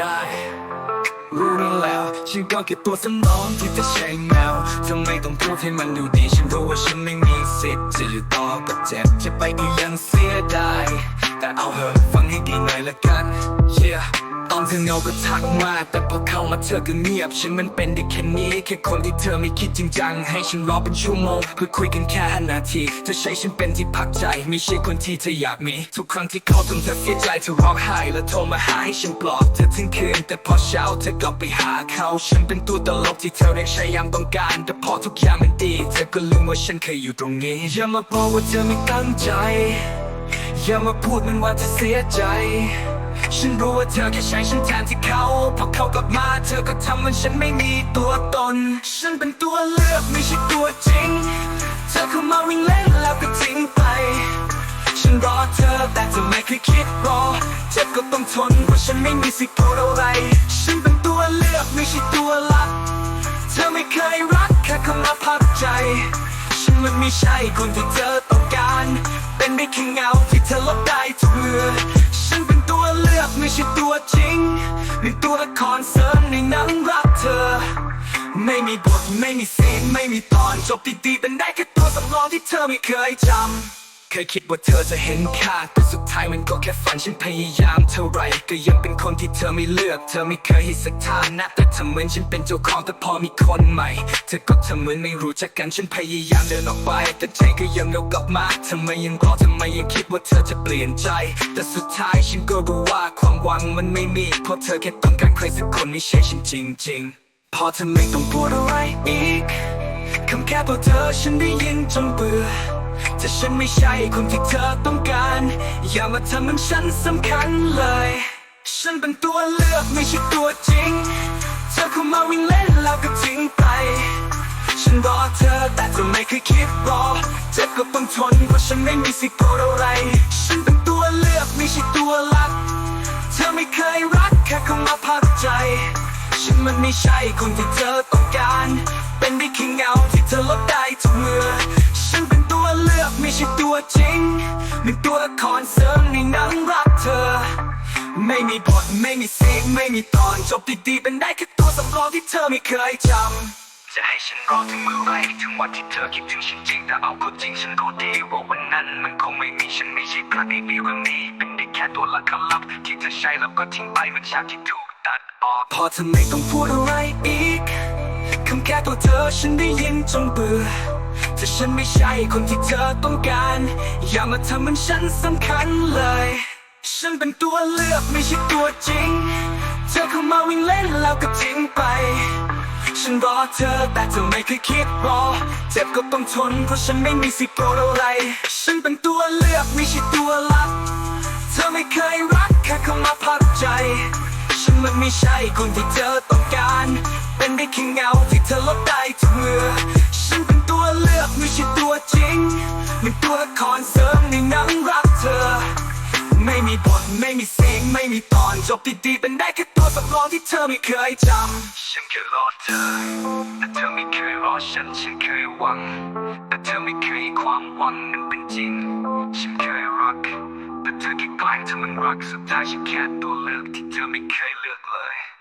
ได้ รู้แล้วฉันก็เก็บตัวสนรองที่จะใช้แมวทำไมต้องพูดให้มันดูดีฉันรู้ว่าฉันไม่มีสิทธิ์จะอยู่ต่อกัเจ็บจะไปก็ยังเสียดายแต่เอาเถอะฟังให้ดีหน่อยละกัน yeah อนเธอเงาก็ทักมา แต่พอเข้ามาเธอก็เงียบ ฉันมันเป็นได้แค่นี้แค่คนที่เธอไม่คิดจริงจัง ให้ฉันรอเป็นชั่วโมงเพื่อคุยกันแค่นาทีเธอใช้ฉันเป็นที่พักใจ ไม่ใช่คนที่เธออยากมี ทุกครั้งที่เขาทำเธอเสียใจเธอร้องไห้แล้วโทรมาหาให้ฉันปลอบเธอทั้งคืน แต่พอเช้าเธอกลับไปหาเขา ฉันเป็นตัวตลกที่เธอเรียกใช้ยามต้องการ แต่พอทุกอย่างมันดี เธอก็ลืมว่าฉันเคยอยู่ตรงนี้อย่ามาบอกว่าเธอไม่ตั้งใจอย่ามาพูดมันว่าเธอเสียใจ ฉันรู้ว่าเธอแค่ใช้ฉันแทนที่เขา พอเขากลับมาเธอก็ทำเหมันฉันไม่มีตัวตน ฉันเป็นตัวเลือกไม่ใช่ตัวจริง เธอเข้ามาวิ่งเล่นแล้วก็ทิ้งไป ฉันรอเธอแต่เธอไม่เคยคิดรอ เจ็บก็ต้องทนเพราะฉันไม่มีสิทธิ์พูดอะไร ฉันเป็นตัวเลือกไม่ใช่ตัวหลัก เธอไม่เคยรักแค่เข้ามาพักใจ ฉันมันไม่ใช่คนที่เธอต้องการ เป็นได้แค่เงาที่เธอลบได้ทุกเมื่อ อกไม่ใช่ตัวจริงเป็นตัวละครเสริมในหนังรักเธอ ไม่มีบทไม่มีซีนไม่มีตอนจบดีๆเป็นได้แค่ตัวสำรองที่เธอไม่เคยจำ เคยคิดว่าเธอจะเห็นค่าแต่สุดท้ายมันก็แค่ฝันฉันพยายามเท่าไรก็ยังเป็นคนที่เธอไม่เลือก เธอไม่เคยให้สักฐานะแต่เธอเหมือนฉันเป็นเจ้าของแต่พอมีคนใหม่ เธอก็ทำเหมือนไม่รู้จักกันฉันพยายามเดินออกไป แต่ใจก็ยังเดากลับมาทำไมยังรอทำไมยังคิดว่าเธอจะเปลี่ยนใจ แต่สุดท้ายฉันก็รู้ว่าความหวังมันไม่มีเพราะเธอแค่ต้องการใครสักคนไม่ใช่ฉันจริง ๆ พอเธอไม่ต้องพูดอะไรอีก คำแค่พอเธอฉันได้ยินจนเบื่อแต่ฉันไม่ใช่คนที่เธอต้องการ อย่ามาทำมันฉันสำคัญเลย ฉันเป็นตัวเลือกไม่ใช่ตัวจริง เธอเข้ามาวิ่งเล่นแล้วก็ทิ้งไป ฉันรอเธอแต่เธอไม่เคยคิดรอเจ็บก็ต้องทนเพราะฉันไม่มีสิทธิ์พูดอะไร ฉันเป็นตัวเลือกไม่ใช่ตัวหลัก เธอไม่เคยรักแค่เข้ามาพักใจ ฉันมันไม่ใช่คนที่เธอต้องการ เป็นได้เงาที่เธอลดได้ทุกเมื่อ ฉันเป็นตัวเลือกไม่ใช่ตัวจริงเป็นตัวละครเสริมในหนังรักเธอ ไม่มีบทไม่มีซีไม่มีตอนจบดีๆเป็นได้แค่ตัวสำรองที่เธอไม่เคยจำจะให้ฉันรอถึงเมื่อไหรถึงวันที่เธอคิดถึงฉันจริงแต่เอาก็จริงฉันรู้ดีว่าวันนั้นมันคงไม่มีฉันไม่ใช่พระในเรื่องนี้เป็นได้แค่ตัวละครลับที่เธอใช้แล้วก็ทิ้งไปเหมือนฉากที่ถูกตัดออกพอเธอไม่ต้องพูดอะไรอีก คำแค่ตัวเธอฉันได้ยินจนเบื่อแต่ฉันไม่ใช่คนที่เธอต้องการ อย่ามาทำมันฉันสำคัญเลย ฉันเป็นตัวเลือกไม่ใช่ตัวจริง เธอเข้ามาวิ่งเล่นแล้วก็ทิ้งไป ฉันรอเธอแต่เธอไม่เคยคิดรอ เจ็บก็ต้องทนเพราะฉันไม่มีสิทธิ์อะไร ฉันเป็นตัวเลือกไม่ใช่ตัวหลักเธอไม่เคยรักแค่เข้ามาพักใจ ฉันมันไม่ใช่คนที่เธอต้องการ เป็นได้แค่เงาที่เธอลดได้ทุกเมื่อ ฉันเป็นตัวเลือกไม่ใช่ตัวจริงเป็นตัวละครเสริมในหนังรักเธอ ไม่มีบทไม่มีซีนไม่มีตอนจบดีๆเป็นได้แค่ตัวสำรองที่เธอไม่เคยจำฉันเคยรอเธอแต่เธอไม่เคยรอฉันฉันเคยหวัง แต่เธอไม่เคยความหวังนั้นเป็นจริง ฉันเคยรัก but take it back to the rocks of that you can't do little to tell me can't look like